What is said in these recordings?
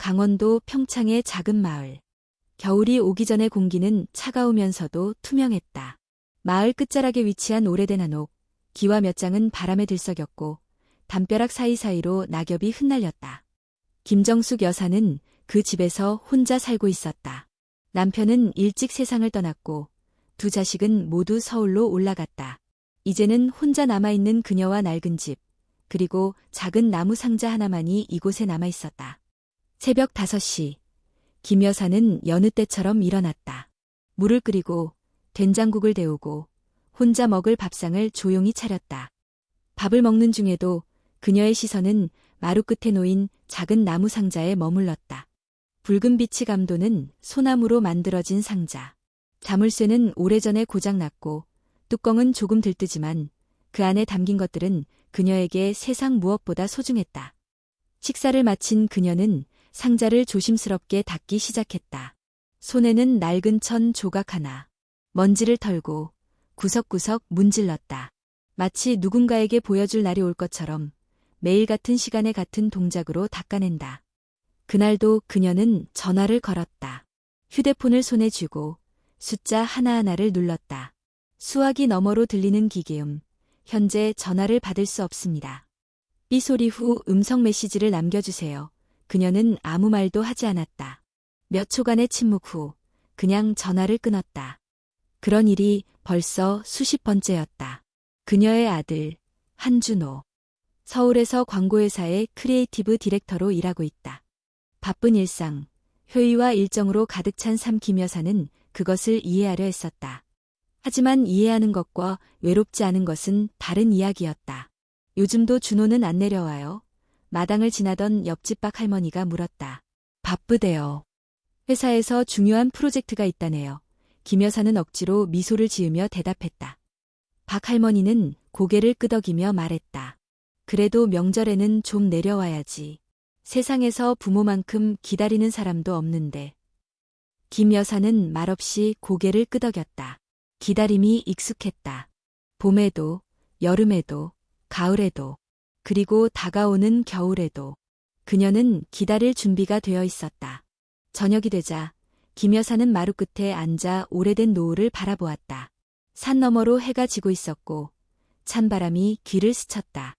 강원도 평창의 작은 마을. 겨울이 오기 전에 공기는 차가우면서도 투명했다. 마을 끝자락에 위치한 오래된 한옥, 기와 몇 장은 바람에 들썩였고 담벼락 사이사이로 낙엽이 흩날렸다. 김정숙 여사는 그 집에서 혼자 살고 있었다. 남편은 일찍 세상을 떠났고 두 자식은 모두 서울로 올라갔다. 이제는 혼자 남아있는 그녀와 낡은 집, 그리고 작은 나무 상자 하나만이 이곳에 남아 있었다. 새벽 5시, 김 여사는 여느 때처럼 일어났다. 물을 끓이고 된장국을 데우고 혼자 먹을 밥상을 조용히 차렸다. 밥을 먹는 중에도 그녀의 시선은 마루 끝에 놓인 작은 나무 상자에 머물렀다. 붉은 빛이 감도는 소나무로 만들어진 상자. 자물쇠는 오래전에 고장났고 뚜껑은 조금 들뜨지만 그 안에 담긴 것들은 그녀에게 세상 무엇보다 소중했다. 식사를 마친 그녀는 상자를 조심스럽게 닫기 시작했다. 손에는 낡은 천 조각 하나. 먼지를 털고 구석구석 문질렀다. 마치 누군가에게 보여줄 날이 올 것처럼 매일 같은 시간에 같은 동작으로 닦아낸다. 그날도 그녀는 전화를 걸었다. 휴대폰을 손에 쥐고 숫자 하나하나를 눌렀다. 수화기 너머로 들리는 기계음. 현재 전화를 받을 수 없습니다. 삐 소리 후 음성 메시지를 남겨주세요. 그녀는 아무 말도 하지 않았다. 몇 초간의 침묵 후 그냥 전화를 끊었다. 그런 일이 벌써 수십 번째였다. 그녀의 아들 한준호. 서울에서 광고회사의 크리에이티브 디렉터로 일하고 있다. 바쁜 일상, 회의와 일정으로 가득 찬삶김 여사는 그것을 이해하려 했었다. 하지만 이해하는 것과 외롭지 않은 것은 다른 이야기였다. 요즘도 준호는 안 내려와요. 마당을 지나던 옆집 박 할머니가 물었다. 바쁘대요. 회사에서 중요한 프로젝트가 있다네요. 김 여사는 억지로 미소를 지으며 대답했다. 박 할머니는 고개를 끄덕이며 말했다. 그래도 명절에는 좀 내려와야지. 세상에서 부모만큼 기다리는 사람도 없는데. 김 여사는 말없이 고개를 끄덕였다. 기다림이 익숙했다. 봄에도, 여름에도, 가을에도, 그리고 다가오는 겨울에도 그녀는 기다릴 준비가 되어 있었다. 저녁이 되자 김 여사는 마루 끝에 앉아 오래된 노을을 바라보았다. 산 너머로 해가 지고 있었고 찬바람이 귀를 스쳤다.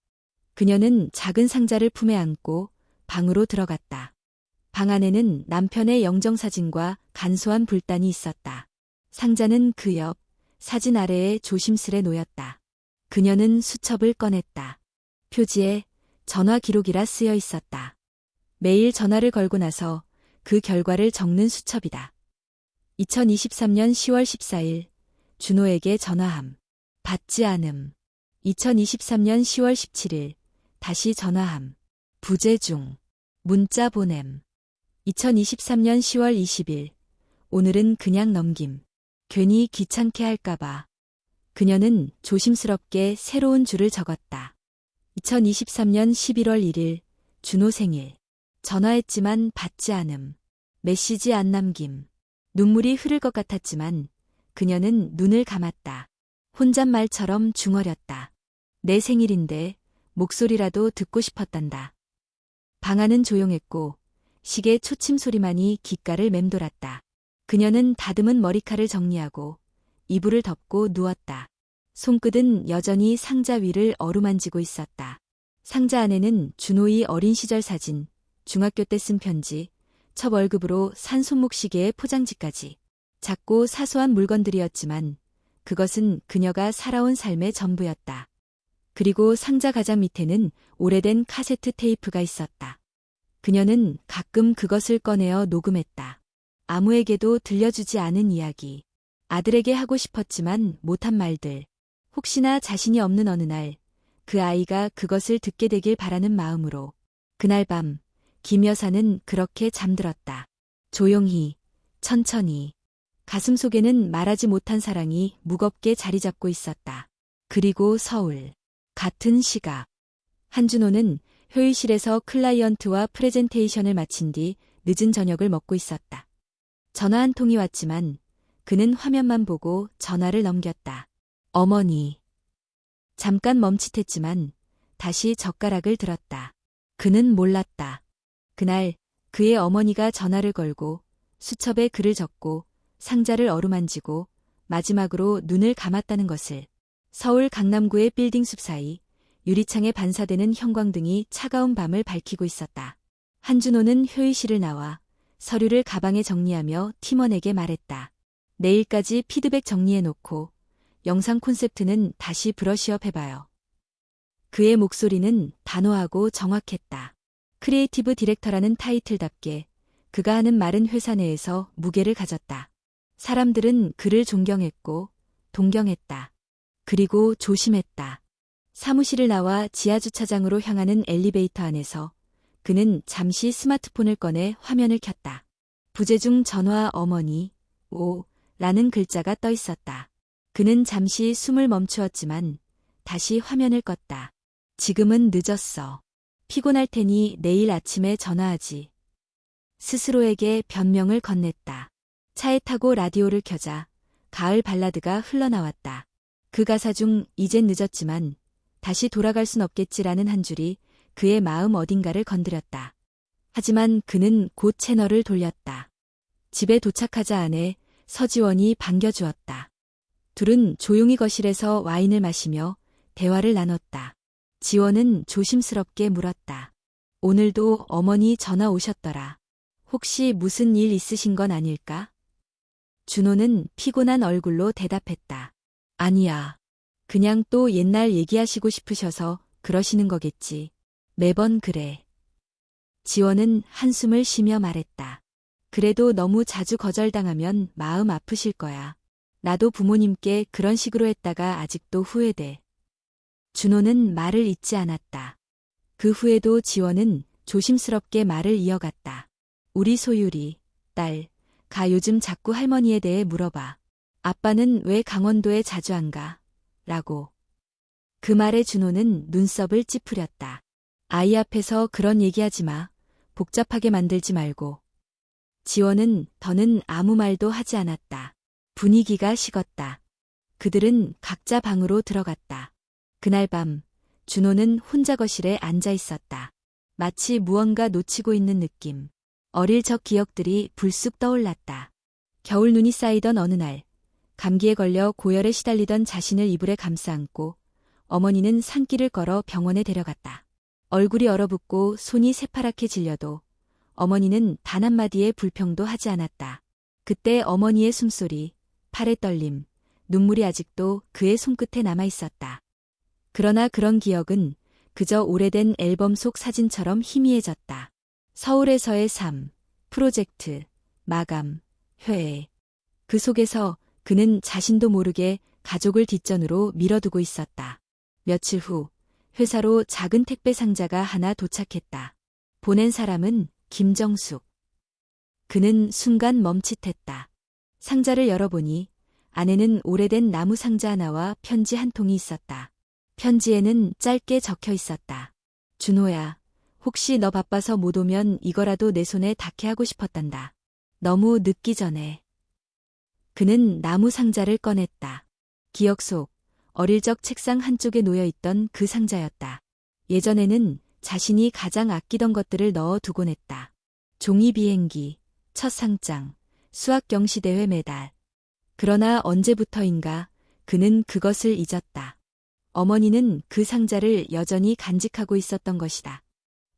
그녀는 작은 상자를 품에 안고 방으로 들어갔다. 방 안에는 남편의 영정사진과 간소한 불단이 있었다. 상자는 그 옆 사진 아래에 조심스레 놓였다. 그녀는 수첩을 꺼냈다. 표지에 전화 기록이라 쓰여 있었다. 매일 전화를 걸고 나서 그 결과를 적는 수첩이다. 2023년 10월 14일 준호에게 전화함. 받지 않음. 2023년 10월 17일 다시 전화함. 부재 중. 문자 보냄. 2023년 10월 20일 오늘은 그냥 넘김. 괜히 귀찮게 할까봐. 그녀는 조심스럽게 새로운 줄을 적었다. 2023년 11월 1일 준호 생일. 전화했지만 받지 않음. 메시지 안 남김. 눈물이 흐를 것 같았지만 그녀는 눈을 감았다. 혼잣말처럼 중얼였다. 내 생일인데 목소리라도 듣고 싶었단다. 방 안은 조용했고 시계 초침 소리만이 귓가를 맴돌았다. 그녀는 다듬은 머리칼을 정리하고 이불을 덮고 누웠다. 손끝은 여전히 상자 위를 어루만지고 있었다. 상자 안에는 준호의 어린 시절 사진, 중학교 때 쓴 편지, 첫 월급으로 산 손목시계의 포장지까지 작고 사소한 물건들이었지만 그것은 그녀가 살아온 삶의 전부였다. 그리고 상자 가장 밑에는 오래된 카세트 테이프가 있었다. 그녀는 가끔 그것을 꺼내어 녹음했다. 아무에게도 들려주지 않은 이야기. 아들에게 하고 싶었지만 못한 말들. 혹시나 자신이 없는 어느 날, 그 아이가 그것을 듣게 되길 바라는 마음으로. 그날 밤, 김 여사는 그렇게 잠들었다. 조용히, 천천히. 가슴 속에는 말하지 못한 사랑이 무겁게 자리 잡고 있었다. 그리고 서울. 같은 시각. 한준호는 회의실에서 클라이언트와 프레젠테이션을 마친 뒤 늦은 저녁을 먹고 있었다. 전화 한 통이 왔지만 그는 화면만 보고 전화를 넘겼다. 어머니. 잠깐 멈칫했지만 다시 젓가락을 들었다. 그는 몰랐다. 그날 그의 어머니가 전화를 걸고 수첩에 글을 적고 상자를 어루만지고 마지막으로 눈을 감았다는 것을 서울 강남구의 빌딩 숲 사이 유리창에 반사되는 형광등이 차가운 밤을 밝히고 있었다. 한준호는 회의실을 나와 서류를 가방에 정리하며 팀원에게 말했다. 내일까지 피드백 정리해놓고 영상 콘셉트는 다시 브러쉬업 해봐요. 그의 목소리는 단호하고 정확했다. 크리에이티브 디렉터라는 타이틀답게 그가 하는 말은 회사 내에서 무게를 가졌다. 사람들은 그를 존경했고 동경했다. 그리고 조심했다. 사무실을 나와 지하주차장으로 향하는 엘리베이터 안에서 그는 잠시 스마트폰을 꺼내 화면을 켰다. 부재중 전화 어머니, 오, 라는 글자가 떠 있었다. 그는 잠시 숨을 멈추었지만 다시 화면을 껐다. 지금은 늦었어. 피곤할 테니 내일 아침에 전화하지. 스스로에게 변명을 건넸다. 차에 타고 라디오를 켜자 가을 발라드가 흘러나왔다. 그 가사 중 이젠 늦었지만 다시 돌아갈 순 없겠지라는 한 줄이 그의 마음 어딘가를 건드렸다. 하지만 그는 곧 채널을 돌렸다. 집에 도착하자 안에 서지원이 반겨주었다. 둘은 조용히 거실에서 와인을 마시며 대화를 나눴다. 지원은 조심스럽게 물었다. 오늘도 어머니 전화 오셨더라. 혹시 무슨 일 있으신 건 아닐까? 준호는 피곤한 얼굴로 대답했다. 아니야. 그냥 또 옛날 얘기하시고 싶으셔서 그러시는 거겠지. 매번 그래. 지원은 한숨을 쉬며 말했다. 그래도 너무 자주 거절당하면 마음 아프실 거야. 나도 부모님께 그런 식으로 했다가 아직도 후회돼. 준호는 말을 잇지 않았다. 그 후에도 지원은 조심스럽게 말을 이어갔다. 우리 소율이, 딸, 가 요즘 자꾸 할머니에 대해 물어봐. 아빠는 왜 강원도에 자주 안 가? 라고. 그 말에 준호는 눈썹을 찌푸렸다. 아이 앞에서 그런 얘기하지 마. 복잡하게 만들지 말고. 지원은 더는 아무 말도 하지 않았다. 분위기가 식었다. 그들은 각자 방으로 들어갔다. 그날 밤, 준호는 혼자 거실에 앉아 있었다. 마치 무언가 놓치고 있는 느낌. 어릴 적 기억들이 불쑥 떠올랐다. 겨울 눈이 쌓이던 어느 날, 감기에 걸려 고열에 시달리던 자신을 이불에 감싸 안고 어머니는 산길을 걸어 병원에 데려갔다. 얼굴이 얼어붙고 손이 새파랗게 질려도 어머니는 단 한마디의 불평도 하지 않았다. 그때 어머니의 숨소리, 팔의 떨림, 눈물이 아직도 그의 손끝에 남아 있었다. 그러나 그런 기억은 그저 오래된 앨범 속 사진처럼 희미해졌다. 서울에서의 삶, 프로젝트, 마감, 회의. 그 속에서 그는 자신도 모르게 가족을 뒷전으로 밀어두고 있었다. 며칠 후 회사로 작은 택배 상자가 하나 도착했다. 보낸 사람은 김정숙. 그는 순간 멈칫했다. 상자를 열어보니 안에는 오래된 나무 상자 하나와 편지 한 통이 있었다. 편지에는 짧게 적혀 있었다. 준호야, 혹시 너 바빠서 못 오면 이거라도 내 손에 닿게 하고 싶었단다. 너무 늦기 전에. 그는 나무 상자를 꺼냈다. 기억 속 어릴 적 책상 한쪽에 놓여 있던 그 상자였다. 예전에는 자신이 가장 아끼던 것들을 넣어 두곤 했다. 종이 비행기, 첫 상장, 수학 경시대회 메달. 그러나 언제부터인가 그는 그것을 잊었다. 어머니는 그 상자를 여전히 간직하고 있었던 것이다.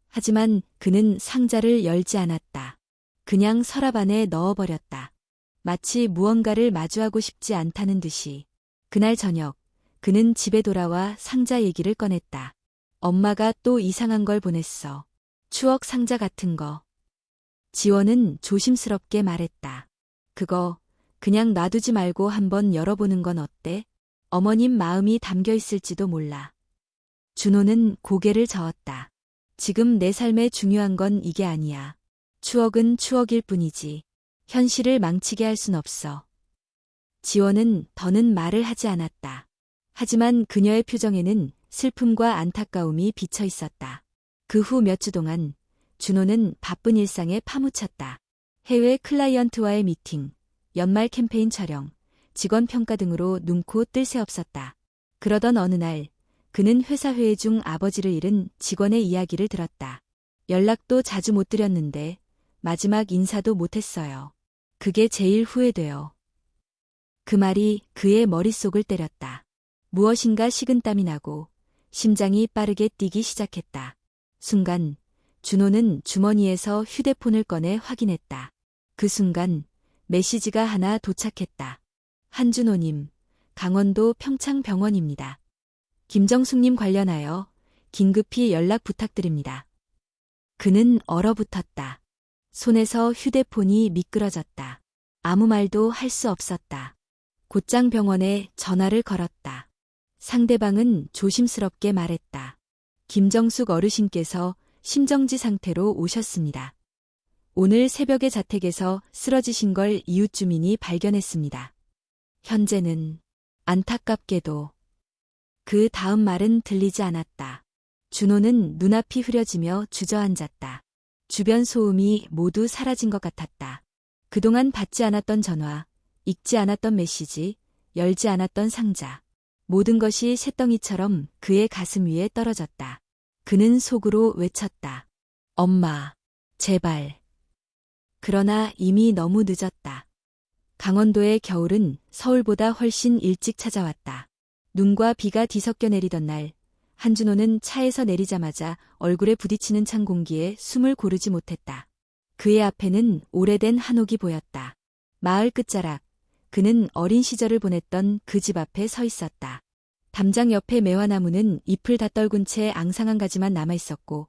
하지만 그는 상자를 열지 않았다. 그냥 서랍 안에 넣어버렸다. 마치 무언가를 마주하고 싶지 않다는 듯이. 그날 저녁, 그는 집에 돌아와 상자 얘기를 꺼냈다. 엄마가 또 이상한 걸 보냈어. 추억 상자 같은 거. 지원은 조심스럽게 말했다. 그거 그냥 놔두지 말고 한번 열어보는 건 어때? 어머님 마음이 담겨 있을지도 몰라. 준호는 고개를 저었다. 지금 내 삶에 중요한 건 이게 아니야. 추억은 추억일 뿐이지. 현실을 망치게 할 순 없어. 지원은 더는 말을 하지 않았다. 하지만 그녀의 표정에는 슬픔과 안타까움이 비쳐 있었다. 그 후 몇 주 동안 준호는 바쁜 일상에 파묻혔다. 해외 클라이언트와의 미팅, 연말 캠페인 촬영, 직원 평가 등으로 눈코 뜰 새 없었다. 그러던 어느 날 그는 회사 회의 중 아버지를 잃은 직원의 이야기를 들었다. 연락도 자주 못 드렸는데 마지막 인사도 못했어요. 그게 제일 후회돼요. 그 말이 그의 머릿속을 때렸다. 무엇인가 식은땀이 나고 심장이 빠르게 뛰기 시작했다. 순간 준호는 주머니에서 휴대폰을 꺼내 확인했다. 그 순간 메시지가 하나 도착했다. 한준호님, 강원도 평창병원입니다. 김정숙님 관련하여 긴급히 연락 부탁드립니다. 그는 얼어붙었다. 손에서 휴대폰이 미끄러졌다. 아무 말도 할 수 없었다. 곧장 병원에 전화를 걸었다. 상대방은 조심스럽게 말했다. 김정숙 어르신께서 심정지 상태로 오셨습니다. 오늘 새벽에 자택에서 쓰러지신 걸 이웃 주민이 발견했습니다. 현재는 안타깝게도 그 다음 말은 들리지 않았다. 준호는 눈앞이 흐려지며 주저앉았다. 주변 소음이 모두 사라진 것 같았다. 그동안 받지 않았던 전화, 읽지 않았던 메시지, 열지 않았던 상자. 모든 것이 새덩이처럼 그의 가슴 위에 떨어졌다. 그는 속으로 외쳤다. 엄마, 제발. 그러나 이미 너무 늦었다. 강원도의 겨울은 서울보다 훨씬 일찍 찾아왔다. 눈과 비가 뒤섞여 내리던 날, 한준호는 차에서 내리자마자 얼굴에 부딪히는 찬 공기에 숨을 고르지 못했다. 그의 앞에는 오래된 한옥이 보였다. 마을 끝자락, 그는 어린 시절을 보냈던 그 집 앞에 서 있었다. 담장 옆에 매화나무는 잎을 다 떨군 채 앙상한 가지만 남아 있었고,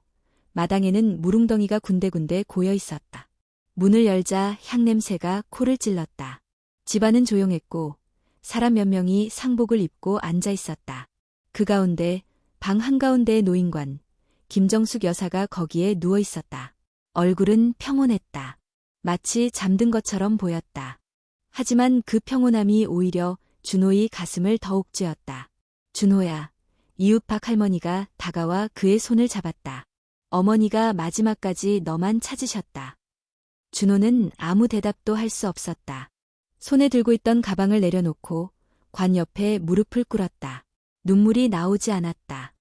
마당에는 무릉덩이가 군데군데 고여 있었다. 문을 열자 향냄새가 코를 찔렀다. 집안은 조용했고, 사람 몇 명이 상복을 입고 앉아 있었다. 그 가운데 방 한가운데의 노인관, 김정숙 여사가 거기에 누워 있었다. 얼굴은 평온했다. 마치 잠든 것처럼 보였다. 하지만 그 평온함이 오히려 준호의 가슴을 더욱 쥐었다. 준호야, 이웃박 할머니가 다가와 그의 손을 잡았다. 어머니가 마지막까지 너만 찾으셨다. 준호는 아무 대답도 할 수 없었다. 손에 들고 있던 가방을 내려놓고 관 옆에 무릎을 꿇었다. 눈물이 나오지 않았다.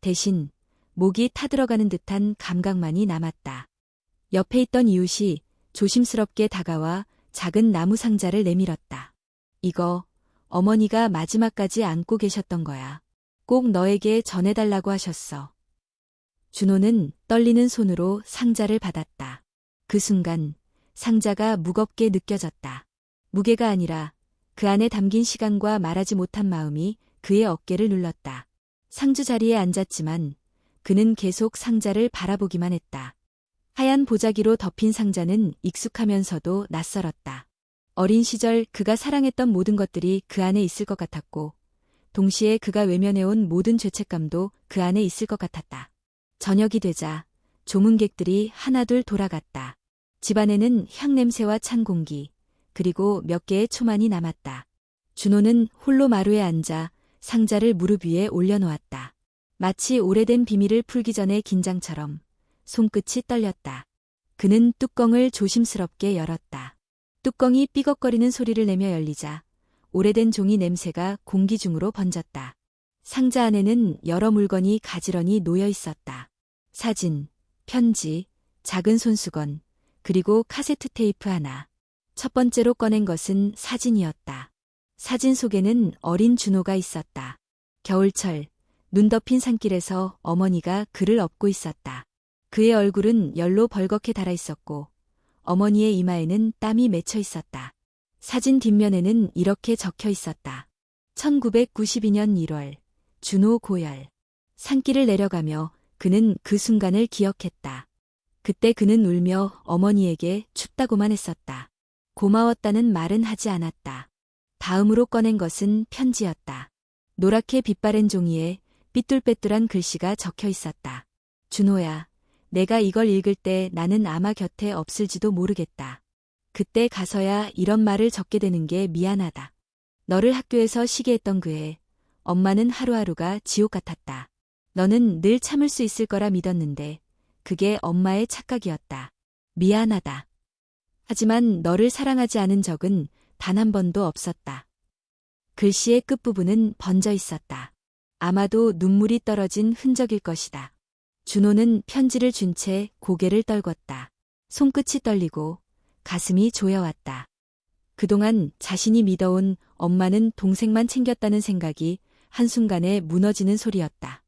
대신 목이 타들어가는 듯한 감각만이 남았다. 옆에 있던 이웃이 조심스럽게 다가와 작은 나무 상자를 내밀었다. 이거 어머니가 마지막까지 안고 계셨던 거야. 꼭 너에게 전해달라고 하셨어. 준호는 떨리는 손으로 상자를 받았다. 그 순간 상자가 무겁게 느껴졌다. 무게가 아니라 그 안에 담긴 시간과 말하지 못한 마음이 그의 어깨를 눌렀다. 상주 자리에 앉았지만 그는 계속 상자를 바라보기만 했다. 하얀 보자기로 덮인 상자는 익숙하면서도 낯설었다. 어린 시절 그가 사랑했던 모든 것들이 그 안에 있을 것 같았고, 동시에 그가 외면해온 모든 죄책감도 그 안에 있을 것 같았다. 저녁이 되자 조문객들이 하나둘 돌아갔다. 집안에는 향냄새와 찬 공기, 그리고 몇 개의 초만이 남았다. 준호는 홀로 마루에 앉아 상자를 무릎 위에 올려놓았다. 마치 오래된 비밀을 풀기 전에 긴장처럼 손끝이 떨렸다. 그는 뚜껑을 조심스럽게 열었다. 뚜껑이 삐걱거리는 소리를 내며 열리자 오래된 종이 냄새가 공기 중으로 번졌다. 상자 안에는 여러 물건이 가지런히 놓여 있었다. 사진, 편지, 작은 손수건, 그리고 카세트 테이프 하나. 첫 번째로 꺼낸 것은 사진이었다. 사진 속에는 어린 준호가 있었다. 겨울철, 눈 덮인 산길에서 어머니가 그를 업고 있었다. 그의 얼굴은 열로 벌겋게 달아 있었고, 어머니의 이마에는 땀이 맺혀 있었다. 사진 뒷면에는 이렇게 적혀 있었다. 1992년 1월, 준호 고열. 산길을 내려가며 그는 그 순간을 기억했다. 그때 그는 울며 어머니에게 춥다고만 했었다. 고마웠다는 말은 하지 않았다. 다음으로 꺼낸 것은 편지였다. 노랗게 빛바랜 종이에 삐뚤빼뚤한 글씨가 적혀 있었다. 준호야, 내가 이걸 읽을 때 나는 아마 곁에 없을지도 모르겠다. 그때 가서야 이런 말을 적게 되는 게 미안하다. 너를 학교에서 쉬게 했던 그해, 엄마는 하루하루가 지옥 같았다. 너는 늘 참을 수 있을 거라 믿었는데, 그게 엄마의 착각이었다. 미안하다. 하지만 너를 사랑하지 않은 적은 단 한 번도 없었다. 글씨의 끝부분은 번져 있었다. 아마도 눈물이 떨어진 흔적일 것이다. 준호는 편지를 준 채 고개를 떨궜다. 손끝이 떨리고 가슴이 조여왔다. 그동안 자신이 믿어온 엄마는 동생만 챙겼다는 생각이 한순간에 무너지는 소리였다.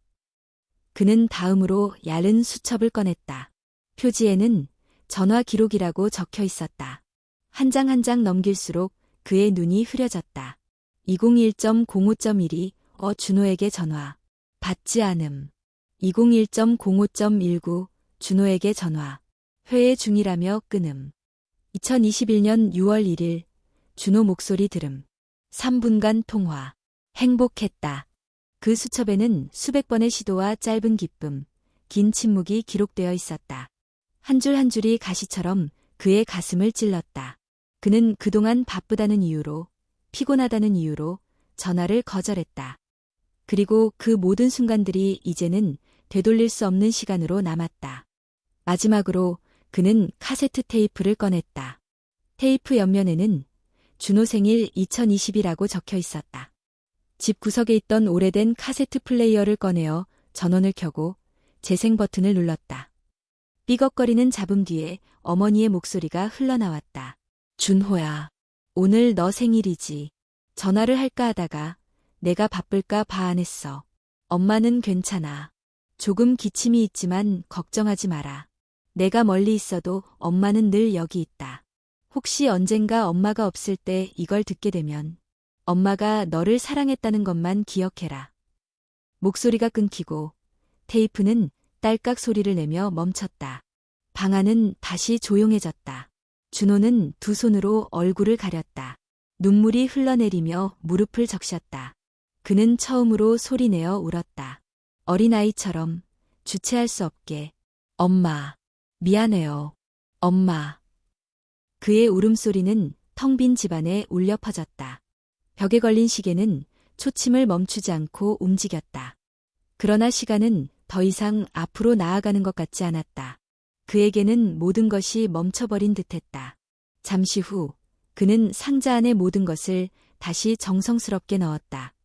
그는 다음으로 얇은 수첩을 꺼냈다. 표지에는 전화 기록이라고 적혀 있었다. 한 장 한장 넘길수록 그의 눈이 흐려졌다. 201.05.1이 어 준호에게 전화. 받지 않음. 201.05.19 준호에게 전화. 회의 중이라며 끊음. 2021년 6월 1일 준호 목소리 들음. 3분간 통화. 행복했다. 그 수첩에는 수백 번의 시도와 짧은 기쁨, 긴 침묵이 기록되어 있었다. 한 줄 한 줄이 가시처럼 그의 가슴을 찔렀다. 그는 그동안 바쁘다는 이유로, 피곤하다는 이유로 전화를 거절했다. 그리고 그 모든 순간들이 이제는 되돌릴 수 없는 시간으로 남았다. 마지막으로 그는 카세트 테이프를 꺼냈다. 테이프 옆면에는 준호 생일 2020이라고 적혀 있었다. 집 구석에 있던 오래된 카세트 플레이어를 꺼내어 전원을 켜고 재생 버튼을 눌렀다. 삐걱거리는 잡음 뒤에 어머니의 목소리가 흘러나왔다. 준호야, 오늘 너 생일이지. 전화를 할까 하다가 내가 바쁠까 봐 안 했어. 엄마는 괜찮아. 조금 기침이 있지만 걱정하지 마라. 내가 멀리 있어도 엄마는 늘 여기 있다. 혹시 언젠가 엄마가 없을 때 이걸 듣게 되면 엄마가 너를 사랑했다는 것만 기억해라. 목소리가 끊기고 테이프는 딸깍 소리를 내며 멈췄다. 방 안은 다시 조용해졌다. 준호는 두 손으로 얼굴을 가렸다. 눈물이 흘러내리며 무릎을 적셨다. 그는 처음으로 소리내어 울었다. 어린아이처럼 주체할 수 없게 엄마, 미안해요. 엄마. 그의 울음소리는 텅 빈 집안에 울려 퍼졌다. 벽에 걸린 시계는 초침을 멈추지 않고 움직였다. 그러나 시간은 더 이상 앞으로 나아가는 것 같지 않았다. 그에게는 모든 것이 멈춰버린 듯했다. 잠시 후 그는 상자 안의 모든 것을 다시 정성스럽게 넣었다.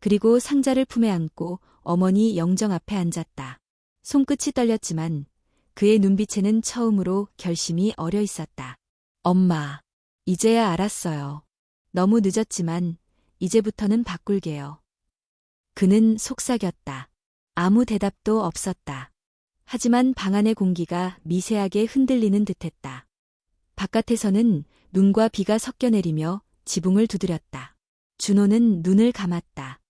그리고 상자를 품에 안고 어머니 영정 앞에 앉았다. 손끝이 떨렸지만 그의 눈빛에는 처음으로 결심이 어려 있었다. 엄마, 이제야 알았어요. 너무 늦었지만 이제부터는 바꿀게요. 그는 속삭였다. 아무 대답도 없었다. 하지만 방 안의 공기가 미세하게 흔들리는 듯했다. 바깥에서는 눈과 비가 섞여 내리며 지붕을 두드렸다. 준호는 눈을 감았다.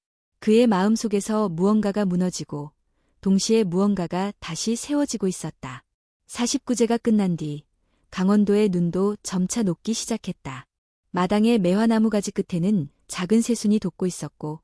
그의 마음 속에서 무언가가 무너지고 동시에 무언가가 다시 세워지고 있었다. 49제가 끝난 뒤 강원도의 눈도 점차 녹기 시작했다. 마당의 매화나무 가지 끝에는 작은 새순이 돋고 있었고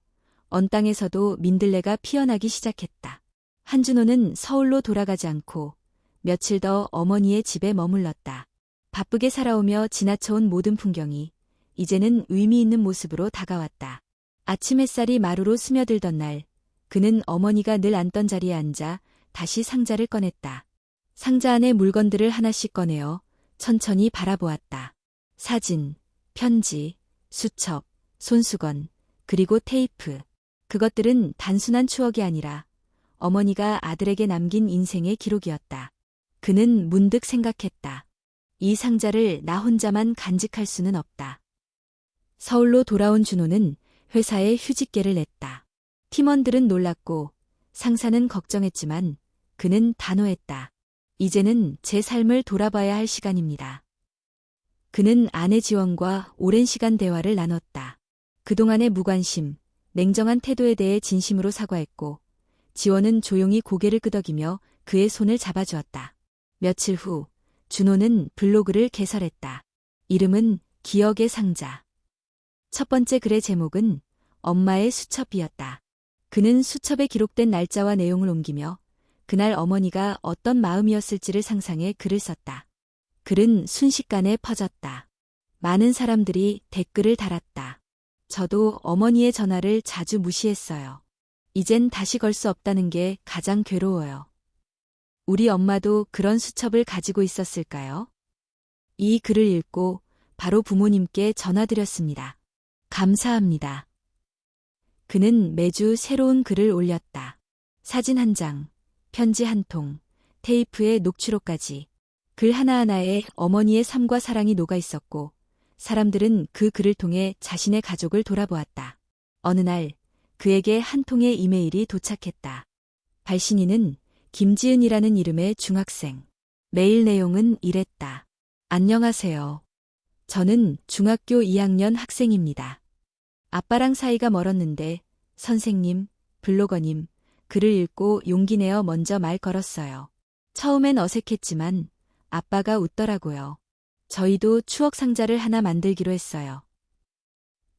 언 땅에서도 민들레가 피어나기 시작했다. 한준호는 서울로 돌아가지 않고 며칠 더 어머니의 집에 머물렀다. 바쁘게 살아오며 지나쳐온 모든 풍경이 이제는 의미 있는 모습으로 다가왔다. 아침 햇살이 마루로 스며들던 날, 그는 어머니가 늘 앉던 자리에 앉아 다시 상자를 꺼냈다. 상자 안에 물건들을 하나씩 꺼내어 천천히 바라보았다. 사진, 편지, 수첩, 손수건, 그리고 테이프. 그것들은 단순한 추억이 아니라 어머니가 아들에게 남긴 인생의 기록이었다. 그는 문득 생각했다. 이 상자를 나 혼자만 간직할 수는 없다. 서울로 돌아온 준호는 회사에 휴직계를 냈다. 팀원들은 놀랐고 상사는 걱정했지만 그는 단호했다. 이제는 제 삶을 돌아봐야 할 시간입니다. 그는 아내 지원과 오랜 시간 대화를 나눴다. 그동안의 무관심, 냉정한 태도에 대해 진심으로 사과했고 지원은 조용히 고개를 끄덕이며 그의 손을 잡아주었다. 며칠 후 준호는 블로그를 개설했다. 이름은 기억의 상자. 첫 번째 글의 제목은 엄마의 수첩이었다. 그는 수첩에 기록된 날짜와 내용을 옮기며 그날 어머니가 어떤 마음이었을지를 상상해 글을 썼다. 글은 순식간에 퍼졌다. 많은 사람들이 댓글을 달았다. 저도 어머니의 전화를 자주 무시했어요. 이젠 다시 걸 수 없다는 게 가장 괴로워요. 우리 엄마도 그런 수첩을 가지고 있었을까요? 이 글을 읽고 바로 부모님께 전화드렸습니다. 감사합니다. 그는 매주 새로운 글을 올렸다. 사진 한 장, 편지 한 통, 테이프에 녹취록까지. 글 하나하나에 어머니의 삶과 사랑이 녹아 있었고, 사람들은 그 글을 통해 자신의 가족을 돌아보았다. 어느 날, 그에게 한 통의 이메일이 도착했다. 발신인은 김지은이라는 이름의 중학생. 메일 내용은 이랬다. 안녕하세요. 저는 중학교 2학년 학생입니다. 아빠랑 사이가 멀었는데, 선생님, 블로거님, 글을 읽고 용기 내어 먼저 말 걸었어요. 처음엔 어색했지만, 아빠가 웃더라고요. 저희도 추억 상자를 하나 만들기로 했어요.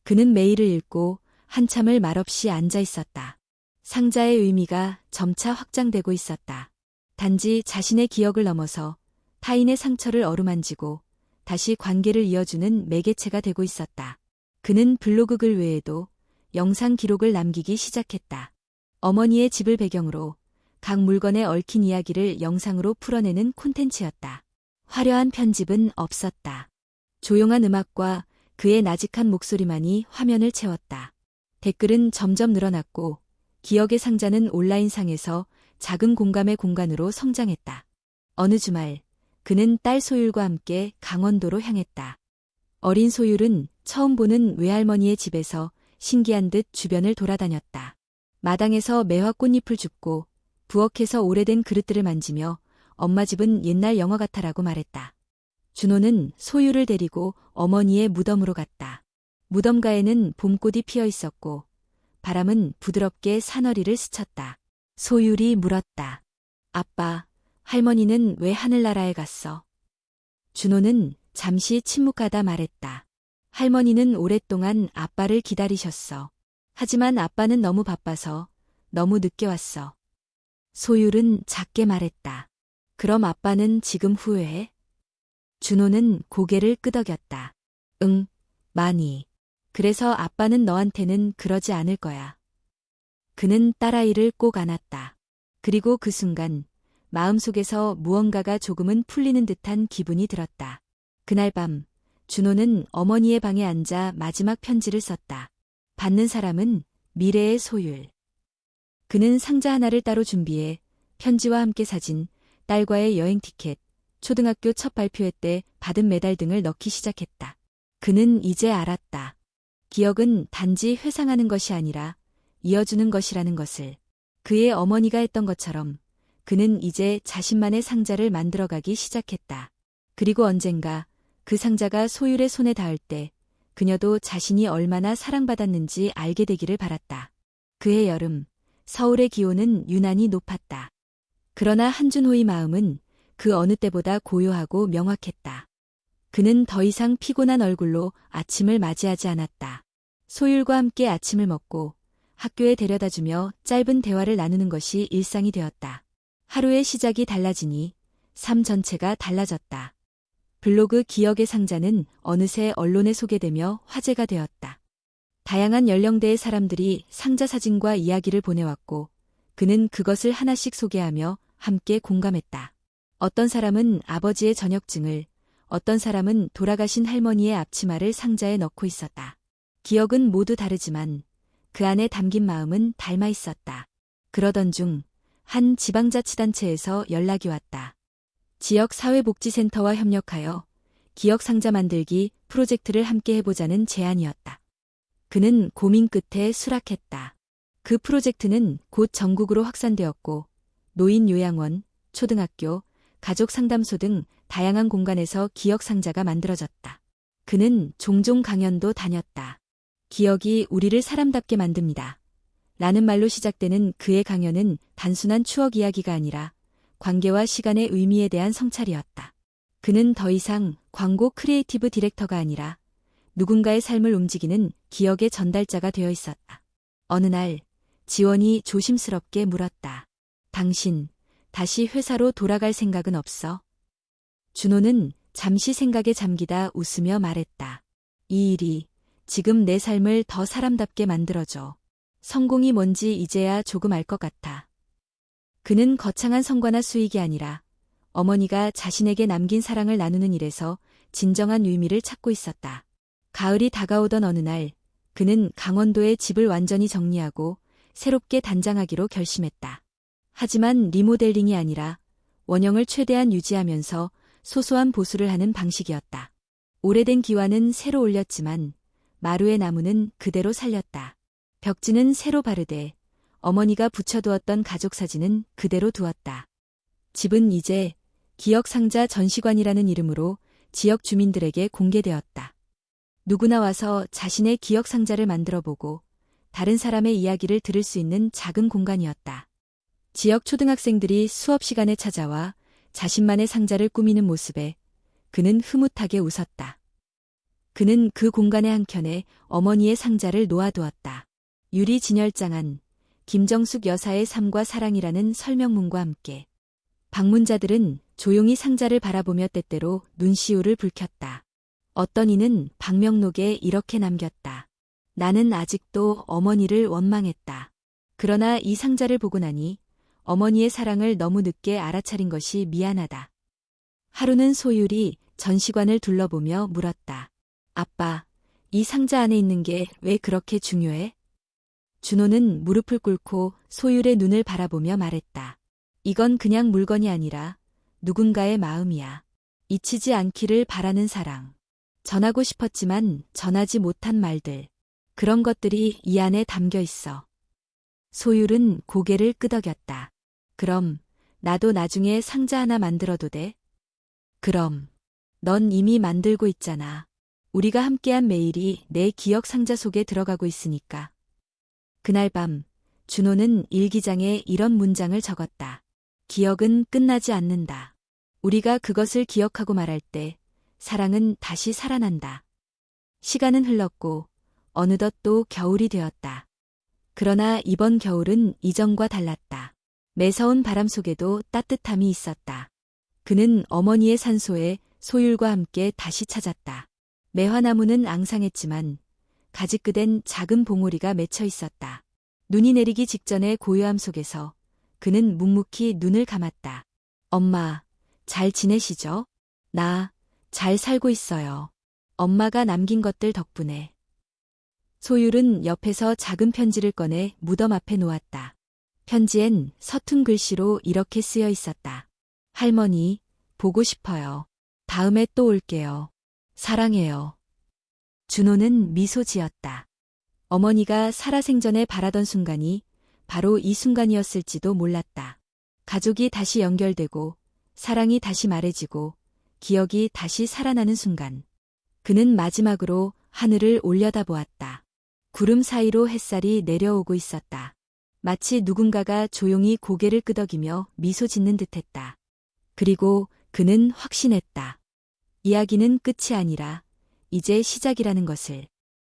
그는 메일을 읽고 한참을 말없이 앉아 있었다. 상자의 의미가 점차 확장되고 있었다. 단지 자신의 기억을 넘어서 타인의 상처를 어루만지고 다시 관계를 이어주는 매개체가 되고 있었다. 그는 블로그 글 외에도 영상 기록을 남기기 시작했다. 어머니의 집을 배경으로 각 물건에 얽힌 이야기를 영상으로 풀어내는 콘텐츠였다. 화려한 편집은 없었다. 조용한 음악과 그의 나직한 목소리만이 화면을 채웠다. 댓글은 점점 늘어났고 기억의 상자는 온라인상에서 작은 공감의 공간으로 성장했다. 어느 주말 그는 딸 소율과 함께 강원도로 향했다. 어린 소율은 처음 보는 외할머니의 집에서 신기한 듯 주변을 돌아다녔다. 마당에서 매화 꽃잎을 줍고 부엌에서 오래된 그릇들을 만지며 엄마 집은 옛날 영화 같아라고 말했다. 준호는 소유를 데리고 어머니의 무덤으로 갔다. 무덤가에는 봄꽃이 피어 있었고 바람은 부드럽게 사너리를 스쳤다. 소율이 물었다. 아빠, 할머니는 왜 하늘나라에 갔어? 준호는 잠시 침묵하다 말했다. 할머니는 오랫동안 아빠를 기다리셨어. 하지만 아빠는 너무 바빠서 너무 늦게 왔어. 소율은 작게 말했다. 그럼 아빠는 지금 후회해? 준호는 고개를 끄덕였다. 응, 많이. 그래서 아빠는 너한테는 그러지 않을 거야. 그는 딸아이를 꼭 안았다. 그리고 그 순간 마음속에서 무언가가 조금은 풀리는 듯한 기분이 들었다. 그날 밤 준호는 어머니의 방에 앉아 마지막 편지를 썼다. 받는 사람은 미래의 소율. 그는 상자 하나를 따로 준비해 편지와 함께 사진, 딸과의 여행 티켓, 초등학교 첫 발표회 때 받은 메달 등을 넣기 시작했다. 그는 이제 알았다. 기억은 단지 회상하는 것이 아니라 이어주는 것이라는 것을 그의 어머니가 했던 것처럼 그는 이제 자신만의 상자를 만들어가기 시작했다. 그리고 언젠가 그 상자가 소율의 손에 닿을 때 그녀도 자신이 얼마나 사랑받았는지 알게 되기를 바랐다. 그해 여름, 서울의 기온은 유난히 높았다. 그러나 한준호의 마음은 그 어느 때보다 고요하고 명확했다. 그는 더 이상 피곤한 얼굴로 아침을 맞이하지 않았다. 소율과 함께 아침을 먹고 학교에 데려다 주며 짧은 대화를 나누는 것이 일상이 되었다. 하루의 시작이 달라지니 삶 전체가 달라졌다. 블로그 기억의 상자는 어느새 언론에 소개되며 화제가 되었다. 다양한 연령대의 사람들이 상자 사진과 이야기를 보내왔고 그는 그것을 하나씩 소개하며 함께 공감했다. 어떤 사람은 아버지의 전역증을, 어떤 사람은 돌아가신 할머니의 앞치마를 상자에 넣고 있었다. 기억은 모두 다르지만 그 안에 담긴 마음은 닮아 있었다. 그러던 중 한 지방자치단체에서 연락이 왔다. 지역 사회복지센터와 협력하여 기억 상자 만들기 프로젝트를 함께 해보자는 제안이었다. 그는 고민 끝에 수락했다. 그 프로젝트는 곧 전국으로 확산되었고 노인 요양원, 초등학교, 가족 상담소 등 다양한 공간에서 기억 상자가 만들어졌다. 그는 종종 강연도 다녔다. 기억이 우리를 사람답게 만듭니다. 라는 말로 시작되는 그의 강연은 단순한 추억 이야기가 아니라 관계와 시간의 의미에 대한 성찰이었다. 그는 더 이상 광고 크리에이티브 디렉터가 아니라 누군가의 삶을 움직이는 기억의 전달자가 되어 있었다. 어느 날 지원이 조심스럽게 물었다. 당신, 다시 회사로 돌아갈 생각은 없어? 준호는 잠시 생각에 잠기다 웃으며 말했다. 이 일이 지금 내 삶을 더 사람답게 만들어줘. 성공이 뭔지 이제야 조금 알 것 같아. 그는 거창한 성과나 수익이 아니라 어머니가 자신에게 남긴 사랑을 나누는 일에서 진정한 의미를 찾고 있었다. 가을이 다가오던 어느 날, 그는 강원도의 집을 완전히 정리하고 새롭게 단장하기로 결심했다. 하지만 리모델링이 아니라 원형을 최대한 유지하면서 소소한 보수를 하는 방식이었다. 오래된 기와는 새로 올렸지만 마루의 나무는 그대로 살렸다. 벽지는 새로 바르되 어머니가 붙여두었던 가족 사진은 그대로 두었다. 집은 이제 기억상자 전시관이라는 이름으로 지역 주민들에게 공개되었다. 누구나 와서 자신의 기억상자를 만들어 보고 다른 사람의 이야기를 들을 수 있는 작은 공간이었다. 지역 초등학생들이 수업 시간에 찾아와 자신만의 상자를 꾸미는 모습에 그는 흐뭇하게 웃었다. 그는 그 공간의 한켠에 어머니의 상자를 놓아두었다. 유리 진열장 안 김정숙 여사의 삶과 사랑이라는 설명문과 함께 방문자들은 조용히 상자를 바라보며 때때로 눈시울을 붉혔다. 어떤 이는 방명록에 이렇게 남겼다. 나는 아직도 어머니를 원망했다. 그러나 이 상자를 보고 나니 어머니의 사랑을 너무 늦게 알아차린 것이 미안하다. 하루는 소율이 전시관을 둘러보며 물었다. 아빠, 이 상자 안에 있는 게 왜 그렇게 중요해? 준호는 무릎을 꿇고 소율의 눈을 바라보며 말했다. 이건 그냥 물건이 아니라 누군가의 마음이야. 잊히지 않기를 바라는 사랑. 전하고 싶었지만 전하지 못한 말들. 그런 것들이 이 안에 담겨 있어. 소율은 고개를 끄덕였다. 그럼 나도 나중에 상자 하나 만들어도 돼? 그럼 넌 이미 만들고 있잖아. 우리가 함께한 매일이 내 기억 상자 속에 들어가고 있으니까. 그날 밤 준호는 일기장에 이런 문장을 적었다. 기억은 끝나지 않는다. 우리가 그것을 기억하고 말할 때 사랑은 다시 살아난다. 시간은 흘렀고 어느덧 또 겨울이 되었다. 그러나 이번 겨울은 이전과 달랐다. 매서운 바람 속에도 따뜻함이 있었다. 그는 어머니의 산소에 소율과 함께 다시 찾았다. 매화나무는 앙상했지만 가지끄댄 작은 봉오리가 맺혀 있었다. 눈이 내리기 직전의 고요함 속에서 그는 묵묵히 눈을 감았다. 엄마, 잘 지내시죠? 나, 잘 살고 있어요. 엄마가 남긴 것들 덕분에. 소율은 옆에서 작은 편지를 꺼내 무덤 앞에 놓았다. 편지엔 서툰 글씨로 이렇게 쓰여 있었다. 할머니, 보고 싶어요. 다음에 또 올게요. 사랑해요. 준호는 미소 지었다. 어머니가 살아생전에 바라던 순간이 바로 이 순간이었을지도 몰랐다. 가족이 다시 연결되고 사랑이 다시 말해지고 기억이 다시 살아나는 순간. 그는 마지막으로 하늘을 올려다보았다. 구름 사이로 햇살이 내려오고 있었다. 마치 누군가가 조용히 고개를 끄덕이며 미소 짓는 듯했다. 그리고 그는 확신했다. 이야기는 끝이 아니라 이제 시작이라는 것을.